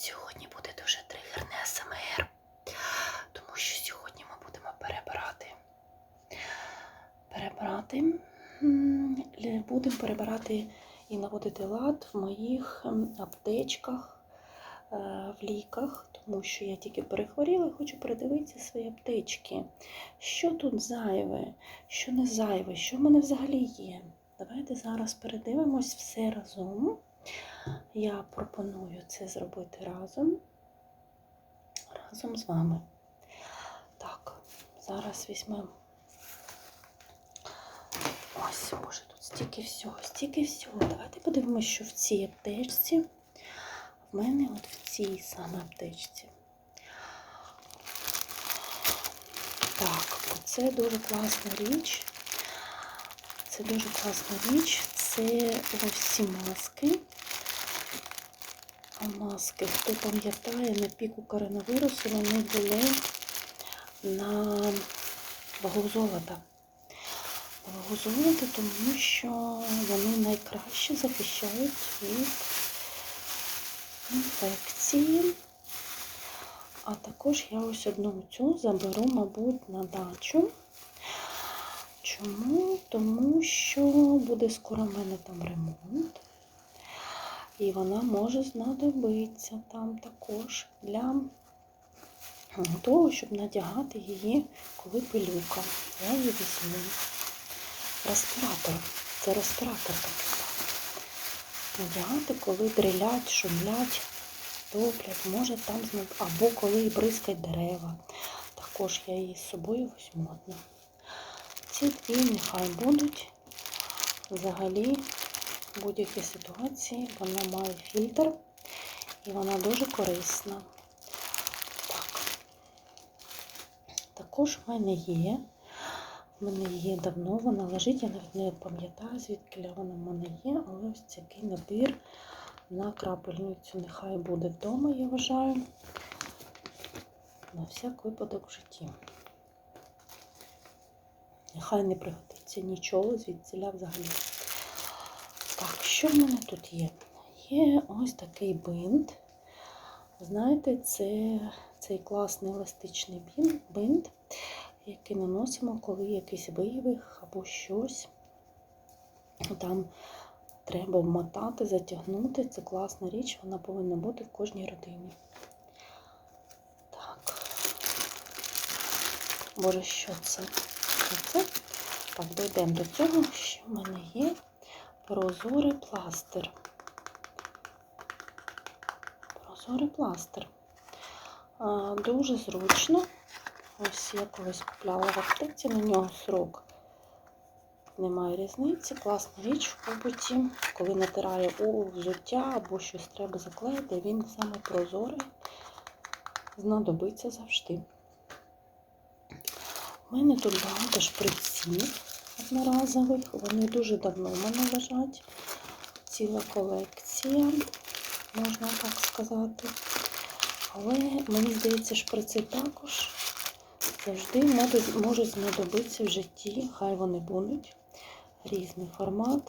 Сьогодні буде дуже тригерне АСМР, тому що сьогодні ми будемо перебирати. Перебирати. Будемо перебирати і наводити лад в моїх аптечках, е, в ліках, тому що я тільки перехворіла і хочу передивитися свої аптечки. Що тут зайве, що не зайве, що в мене взагалі є. Давайте зараз передивимось все разом. Я пропоную це зробити разом, разом з вами. Так, зараз візьмемо. Ось, боже, тут стільки всього, стільки всього. Давайте подивимося, що в цій аптечці. В мене от в цій саме аптечці. Так, оце дуже класна річ. Це дуже класна річ. Це ось маски. А маски, хто пам'ятає, на піку коронавірусу вони були на. Вагу золота, тому що вони найкраще захищають від інфекції. А також я ось одну цю заберу, мабуть, на дачу. Чому? Тому що буде скоро в мене там ремонт. І вона може знадобитися там також для того, щоб надягати її, коли пилюка. Я її візьму. Респіратор. Це респіратор такий. Надягати, коли дрилять, шумлять, топлять, може там знов... або коли бризкать дерева. Також я її з собою візьму одну. Ці дві нехай будуть взагалі в будь-якій ситуації. Вона має фільтр і вона дуже корисна. Так. Також в мене є. В мене є давно, вона лежить, я навіть не пам'ятаю, звідки вона в мене є, але ось такий набір на крапельницю. Нехай буде вдома, я вважаю. На всяк випадок в житті. Нехай не пригодиться нічого, звідсіля взагалі. Так, що в мене тут є? Є ось такий бинт. Знаєте, це цей класний еластичний бинт, який наносимо, коли якийсь вивих або щось. Там треба вмотати, затягнути. Це класна річ, вона повинна бути в кожній родині. Так. Боже, що це? Це? Так, дійдемо до цього, що в мене є прозорий пластир. Прозорий пластир. Дуже зручно. Ось я колись купляла в аптеці, на нього срок. Немає різниці. Класна річ в побуті. Коли натирає у взуття або щось треба заклеїти, він саме прозорий, знадобиться завжди. У мене тут багато шприців одноразових. Вони дуже давно в мене лежать. Ціла колекція, можна так сказати. Але мені здається, шприци також завжди можуть, знадобитися в житті. Хай вони будуть. Різний формат.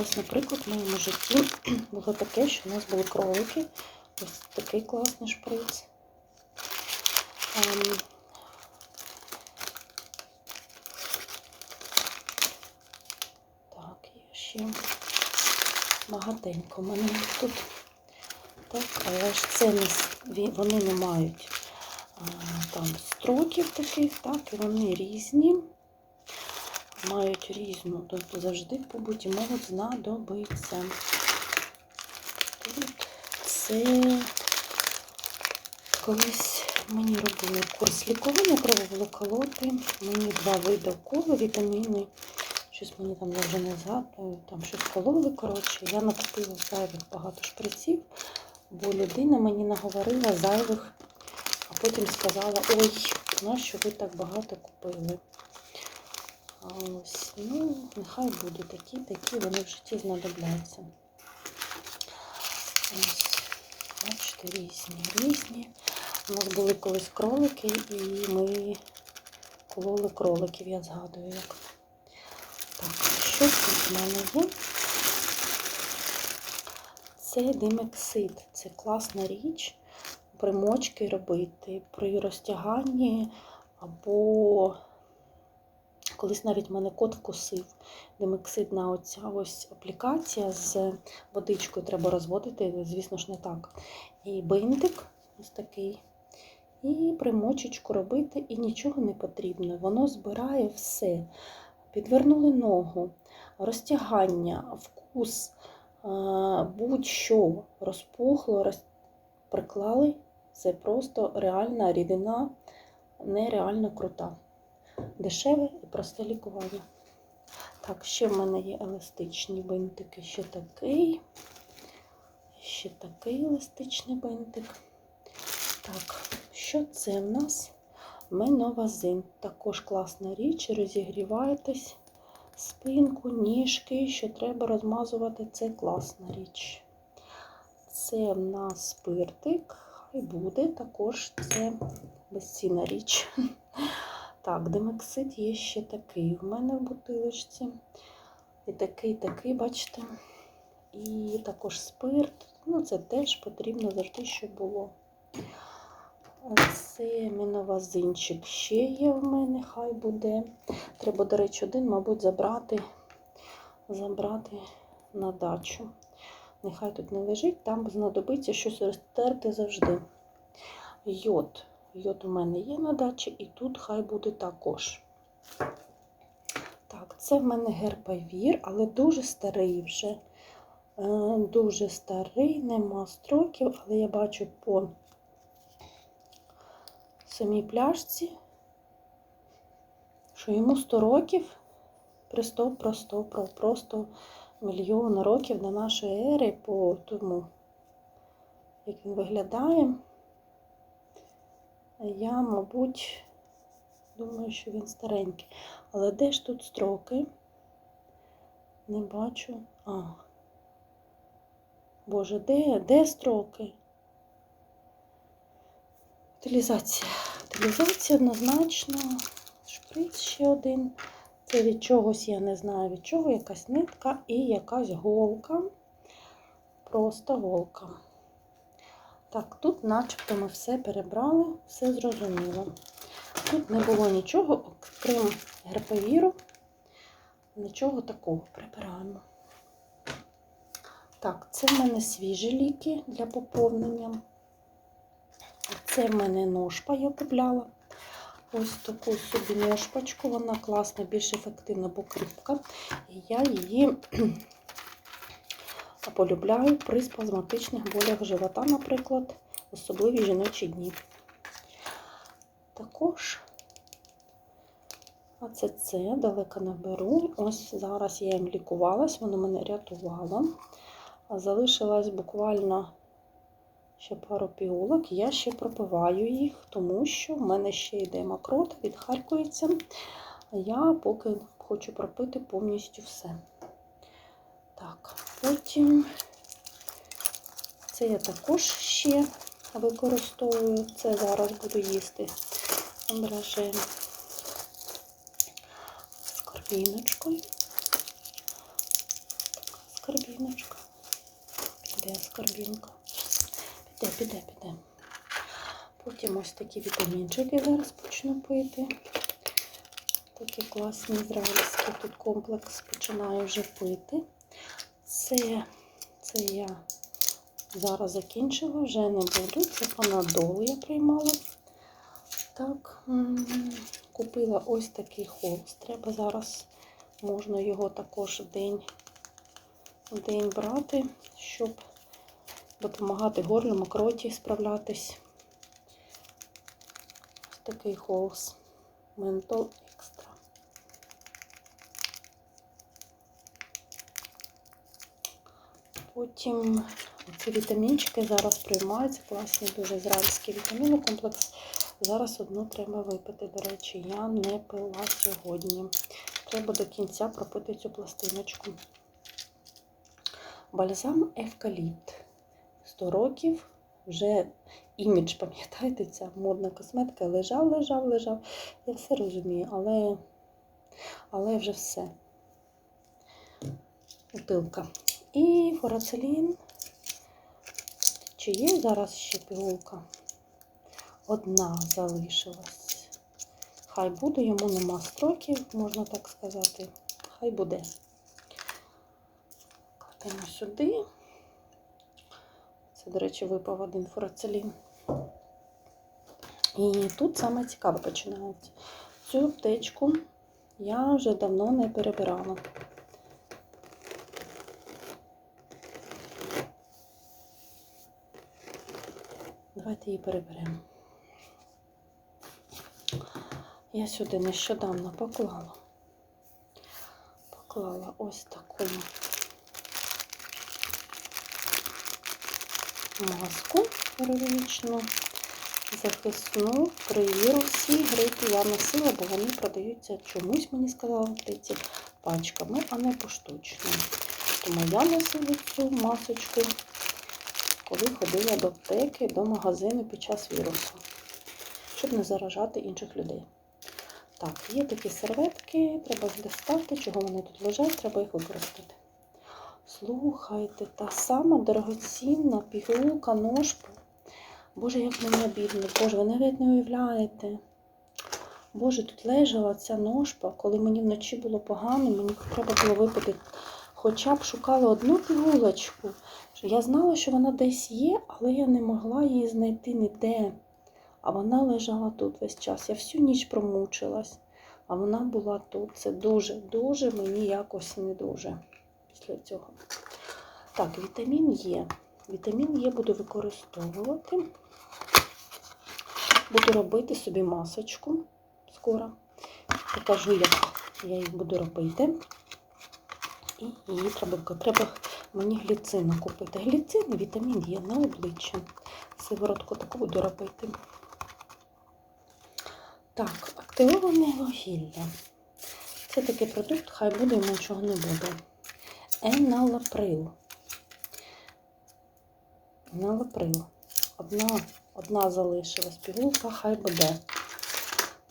Ось, наприклад, в моєму житті було таке, що у нас були кролики. Ось такий класний шприц. Ем, Так, є багатенько. Мене тут. Так, але ж це не, вони не мають а, там строків таких, так, і вони різні. Мають різну, тобто завжди в побуті можуть знадобитися. Тут це колись мені робили курс лікування, треба було колоти. Мені два види уколи, вітаміни. Щось мені там я вже не згадую, там щось кололи, коротше. Я накупила зайвих багато шприців, бо людина мені наговорила зайвих, а потім сказала, ой, нащо ви так багато купили? А ось, ну, нехай будуть такі, такі, вони в житті знадобляться. Ось, бачите, різні, різні. У нас були колись кролики, і ми кололи кроликів, я згадую як. Так, що тут в мене є? це димексид. Це класна річ. Примочки робити при розтяганні або колись навіть мене кот вкусив. Димексидна оця ось аплікація з водичкою треба розводити, звісно ж, не так. І бинтик ось такий. І примочечку робити, і нічого не потрібно. Воно збирає все. Підвернули ногу, розтягання, вкус, будь-що розпухло, роз... приклали. Це просто реальна рідина, нереально крута. Дешеве і просте лікування. Так, ще в мене є еластичні бинтики, ще такий, ще такий еластичний бинтик. Так, що це в нас? Меновазин. Також класна річ, розігріваєтесь спинку, ніжки, що треба розмазувати, це класна річ. Це в нас спиртик, хай буде, також це безцінна річ. Так, демексид є ще такий в мене в бутилочці. І такий, такий, бачите. І також спирт. Ну, це теж потрібно завжди, щоб було. Міновазинчик ще є в мене, хай буде. Треба, до речі, один, мабуть, забрати, забрати на дачу. Нехай тут не лежить, там знадобиться щось розтерти завжди. Йод. Йод у мене є на дачі, і тут хай буде також. Так, це в мене герпавір, але дуже старий вже. Е, Дуже старий, нема строків, але я бачу по самій пляшці, що йому 100 років, просто, просто, просто мільйон років до нашої ери, по тому, як він виглядає. Я, мабуть, думаю, що він старенький. Але де ж тут строки? Не бачу. А. Боже, де? Де строки? Утилізація. Утилізація однозначно. Шприц ще один. Це від чогось, я не знаю від чого, якась нитка і якась голка. Просто голка. Так, тут начебто ми все перебрали, все зрозуміло. Тут не було нічого, окрім герпавіру. Нічого такого прибираємо. Так, це в мене свіжі ліки для поповнення. Це в мене ножпа я купляла. Ось таку собі ножпачку, вона класна, більш ефективна, бо кріпка. І я її полюбляю при спазматичних болях живота, наприклад, особливі жіночі дні. Також АЦЦ далеко не беру. Ось зараз я їм лікувалась, воно мене рятувало. Залишилась буквально ще пару пігулок. Я ще пропиваю їх, тому що в мене ще йде мокрота, відхаркується. Я поки хочу пропити повністю все. Так, потім це я також ще використовую. Це зараз буду їсти ображен з карбіночкою. Скарбіночка. Піде скарбінка. Піде, піде, піде. Потім ось такі вітамінчики зараз почну пити. Такі класні ізраїльські. Тут комплекс починаю вже пити. Це, це я зараз закінчила, вже не буду. Це панадол я приймала. Так, купила ось такий холст. Треба зараз, можна його також день, день брати, щоб допомагати горлу, мокроті справлятись. Ось такий холст. Ментол екстра. Потім ці вітамінчики зараз приймаються, класні дуже ізраїльський вітамінокомплекс. Зараз одну треба випити. До речі, я не пила сьогодні. Треба до кінця пропити цю пластиночку. Бальзам евкаліпт. 100 років. Вже імідж, пам'ятаєте, ця модна косметика лежав, лежав, лежав. Я все розумію, але, але вже все. Бутилка. І фурацелін. чи є зараз ще пігулка? Одна залишилась. Хай буде, йому нема строків, можна так сказати. Хай буде. Кладемо сюди. Це, до речі, випав один фурацелін. І тут саме цікаве починається. Цю аптечку я вже давно не перебирала. Давайте її переберемо. Я сюди нещодавно поклала. Поклала ось таку маску хірургічну, захисну при вірусі грипі я носила, бо вони продаються чомусь, мені сказали, в пачками, а не поштучно. Тому я носила цю масочку, коли ходила до аптеки, до магазину під час вірусу, щоб не заражати інших людей. Так, є такі серветки, треба їх достати, чого вони тут лежать, треба їх використати. Слухайте, та сама дорогоцінна пігулка, ножка. Боже, як мені обідно. Боже, ви навіть не уявляєте. Боже, тут лежала ця ножпа, коли мені вночі було погано, мені треба було випити. Хоча б шукала одну пігулочку. Я знала, що вона десь є, але я не могла її знайти ніде. А вона лежала тут весь час. Я всю ніч промучилась, а вона була тут. Це дуже-дуже мені якось не дуже після цього. Так, вітамін Є. Вітамін Є буду використовувати. Буду робити собі масочку скоро. Покажу, як я їх буду робити. І її треба, треба мені гліцину купити. Гліцин і вітамін Є на обличчя. Сиворотку таку буду робити. Так, активоване вугілля. Це такий продукт, хай буде, йому нічого не буде. Еналаприл. Еналаприл. Одна, одна залишилась пігулка, хай буде.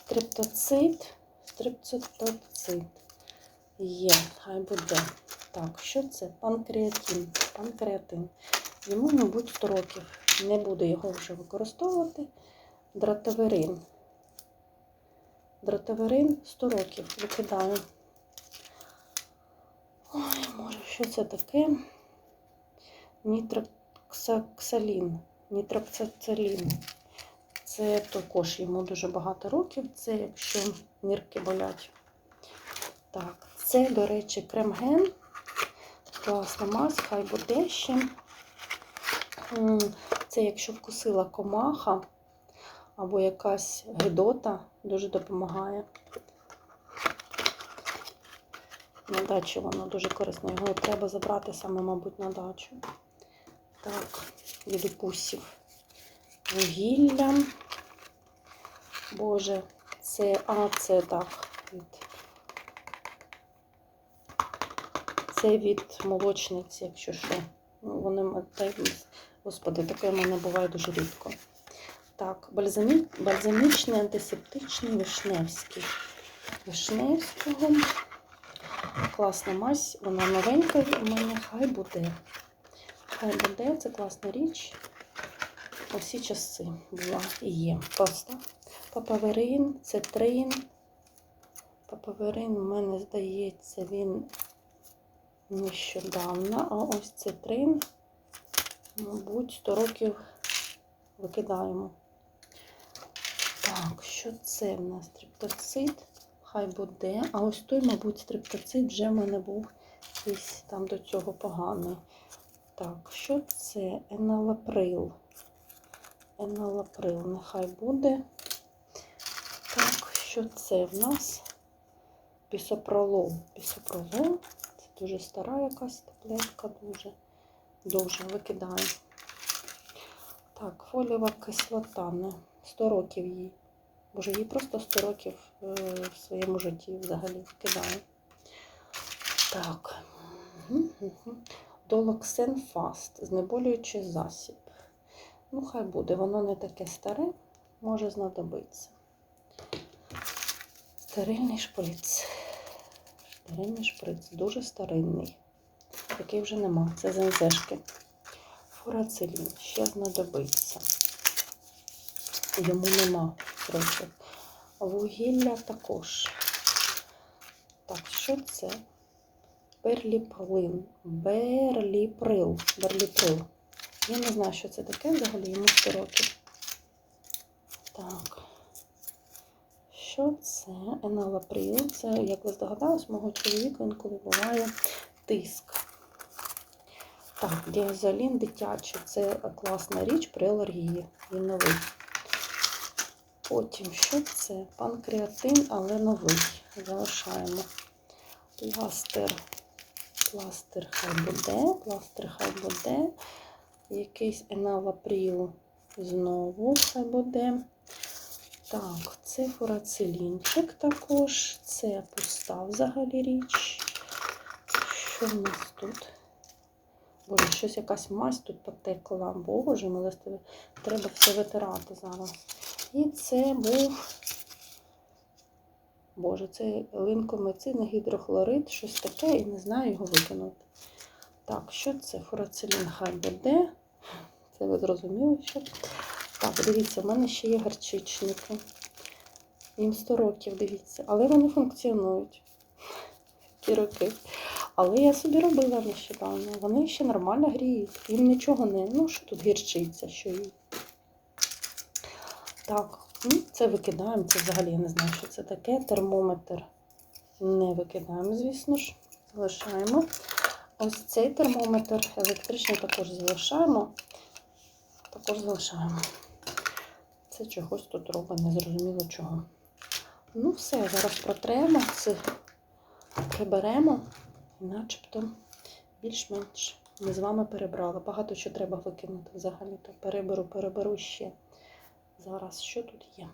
Стриптоцит, стриптоцит. Є, хай буде. Так, що це? Панкреатин. Панкреатин. Йому, мабуть, 100 років. Не буду його вже використовувати. Дратаверин. Дратаверин 100 років. Викидаю. Ой, може, що це таке? Нітроксалін. Нітроксалін. Це також йому дуже багато років. Це якщо нирки болять. Так, це, до речі, кремген. Класна мазь, хай буде ще. Це якщо вкусила комаха або якась гидота, дуже допомагає. На дачу воно дуже корисно. Його треба забрати саме, мабуть, на дачу. Так, від упусів. Вугілля. Боже, це, а, це так, від, це від молочниці, якщо що. Ну, вони, господи, таке в мене буває дуже рідко. Так, бальзамі, бальзамічний антисептичний вишневський. Вишневського. Класна мазь, вона новенька у мене, хай буде. Хай буде, це класна річ. Всі часи була і є. Просто папаверин, цитрин. Папаверин, у мене, здається, він нещодавно, а ось цитрин, мабуть, 100 років викидаємо. Так, що це в нас? Триптоцит? Хай буде. А ось той, мабуть, стриптоцит вже в мене був десь там до цього поганий. Так, що це? Еналаприл. Еналаприл, нехай буде. Так, що це в нас? Пісопролол. Пісопролол. Це дуже стара якась таблетка, дуже, дуже викидаю. Так, фоліова кислота. 100 років їй. Боже, їй просто 100 років е, в своєму житті взагалі вкидаю. Так. Долоксен Фаст, знеболюючий засіб. Ну, хай буде, воно не таке старе, може знадобитися. Стерильний шприц. Стерильний шприц, дуже старинний. Такий вже нема. Це ЗНЗшки. фурацелін ще знадобиться. Йому нема просто. Вугілля також. Так, що це? Берліплин. Берліприл. Берліприл. Я не знаю, що це таке взагалі, йому 100 років. Так. Що це? Еналаприл. Це, як ви здогадались, мого чоловіка інколи буває тиск. Так, діазолін дитячий. Це класна річ при алергії. Він новий. Потім, що це? Панкреатин, але новий. Залишаємо. Пластир. Пластир хай буде. Пластир хай буде. Якийсь еналапріл знову хай буде. Так, це фурацелінчик також. Це пуста взагалі річ. Що в нас тут? Боже, щось якась мазь тут потекла. Боже, милостиве. Треба все витирати зараз. І це був. Боже, це линкомицин, гідрохлорид, щось таке, і не знаю його викинути. Так, що це? Фурацелін хай. Це ви зрозуміли, що? Так, дивіться, в мене ще є гарчичники. Їм 100 років, дивіться, але вони функціонують. Ті роки. Але я собі робила нещодавно. Вони ще нормально гріють. Їм нічого не. Ну, що тут гірчиться, що їй. Так, це викидаємо. Це взагалі я не знаю, що це таке. Термометр не викидаємо, звісно ж. Залишаємо. Ось цей термометр електричний також залишаємо. Також залишаємо. Це чогось тут робить, незрозуміло чого. Ну, все, зараз протремо, це приберемо, і начебто більш-менш ми з вами перебрали. Багато що треба викинути взагалі. То переберу, переберу ще. Зараз що тут є?